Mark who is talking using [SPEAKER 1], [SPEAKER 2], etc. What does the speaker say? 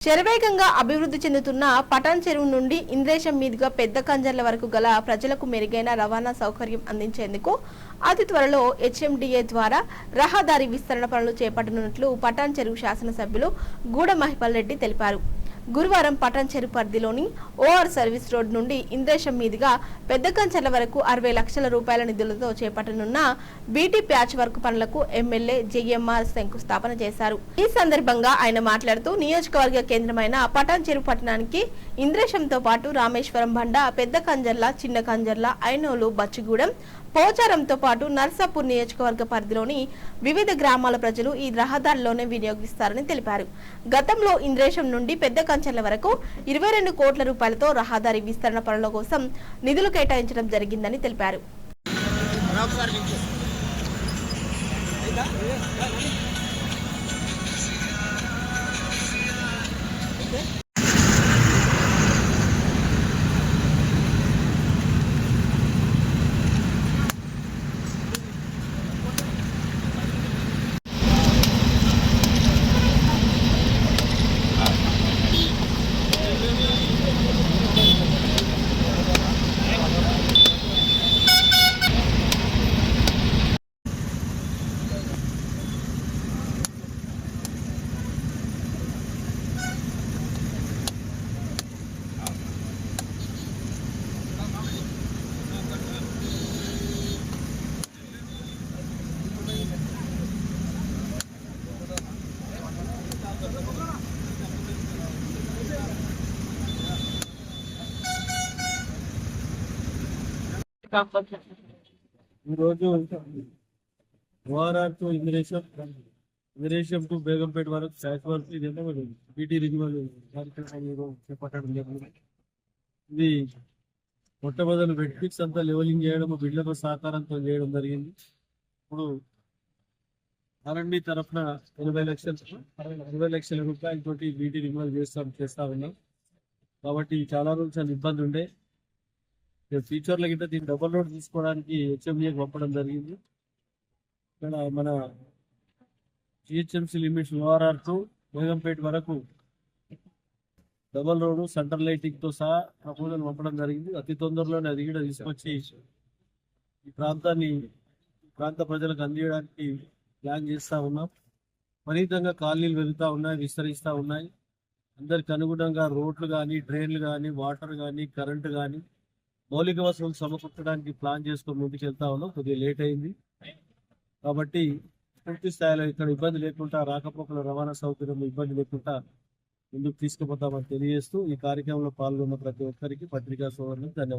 [SPEAKER 1] శరవేగంగా అభివృద్ధి చెందుతున్న పటాన్ చెరువు నుండి ఇంద్రేశం మీదుగా పెద్ద కంజర్ల వరకు గల ప్రజలకు మెరుగైన రవాణా సౌకర్యం అందించేందుకు అతి త్వరలో హెచ్ఎండిఏ ద్వారా రహదారి విస్తరణ పనులు చేపట్టనున్నట్లు పటాన్ చెరువు శాసనసభ్యులు గూడ మహిపాల్ రెడ్డి తెలిపారు. గురువారం పటాన్ చెరువు పరిధిలోని ఓఆర్ సర్వీస్ రోడ్ నుండి ఇంద్రేశం మీదుగా పెద్దకంచెల వరకు అరవై లక్షల రూపాయల నిధులతో చేపట్టనున్న బీటీ ప్యాచ్ వర్క్ పనులకు ఎమ్మెల్యే జేఎంఆర్ శంకుస్థాపన చేశారు. ఈ సందర్భంగా ఆయన మాట్లాడుతూ నియోజకవర్గ కేంద్రమైన పటాన్ చెరువు పట్టణానికి ఇంద్రేశంతో పాటు రామేశ్వరం బండ పెద్ద కంజర్ల చిన్న కంజర్ల ఐనోలు బచ్చిగూడెం పోచారంతో పాటు నర్సాపూర్ నియోజకవర్గ పరిధిలోని వివిధ గ్రామాల ప్రజలు ఈ రహదారిలోనే వినియోగిస్తారని తెలిపారు. గతంలో ఇంద్రేశం నుండి పెద్ద కంచెల వరకు ఇరవై రెండు కోట్ల రూపాయలతో రహదారి విస్తరణ పనుల కోసం నిధులు కేటాయించడం జరిగిందని తెలిపారు.
[SPEAKER 2] ఈరోజు ORR to Indresham Indresham to Begumpet వరకు శాఖ ఇదంతా బీటీ రిజ్యువల్ కార్యక్రమం చేపట్టడం జరిగింది. ఇది మొట్టమొదటి వెట్ఫిక్స్ అంతా లెవెలింగ్ చేయడం బిడ్లకు సహకారంతో చేయడం జరిగింది. ఇప్పుడు ఆర్ఎండి తరఫున ఎనభై లక్షల ఇరవై లక్షల రూపాయలతోటి బీటీ రిన్యూవల్ చేస్తాం చేస్తా ఉన్నాం. కాబట్టి చాలా రోజులు చాలా ఇబ్బంది ఉండే ఫ్యూచర్లో గిట్ట దీన్ని డబల్ రోడ్ తీసుకోవడానికి హెచ్ఎండిఏకి పంపడం జరిగింది. ఇక్కడ మన GHMC limits ORR to Begumpet వరకు డబల్ రోడ్ సెంటర్ లైటింగ్తో సహా ప్రపోజల్ పంపడం జరిగింది. అతి తొందరలోనే అది కూడా తీసుకొచ్చి ఈ ప్రాంతాన్ని ఈ ప్రాంత ప్రజలకు అందియడానికి ప్లాన్ చేస్తా ఉన్నాం. విపరీతంగా కాలనీలు వెళుతూ ఉన్నాయి విస్తరిస్తూ ఉన్నాయి. అందరికి అనుగుణంగా రోడ్లు కానీ డ్రైన్లు కానీ వాటర్ కానీ కరెంటు కానీ మౌలిక వసతులు సమకూర్చడానికి ప్లాన్ చేసుకొని ముందుకు వెళ్తా ఉన్నాం. కొద్దిగా లేట్ అయింది. కాబట్టి పూర్తి స్థాయిలో ఇక్కడ ఇబ్బంది లేకుండా రాకపోకల రవాణా సౌకర్యం ఇబ్బంది లేకుండా ముందుకు తీసుకుపోతామని తెలియజేస్తూ ఈ కార్యక్రమంలో పాల్గొన్న ప్రతి ఒక్కరికి పత్రికా సోదరులకు ధన్యవాదాలు.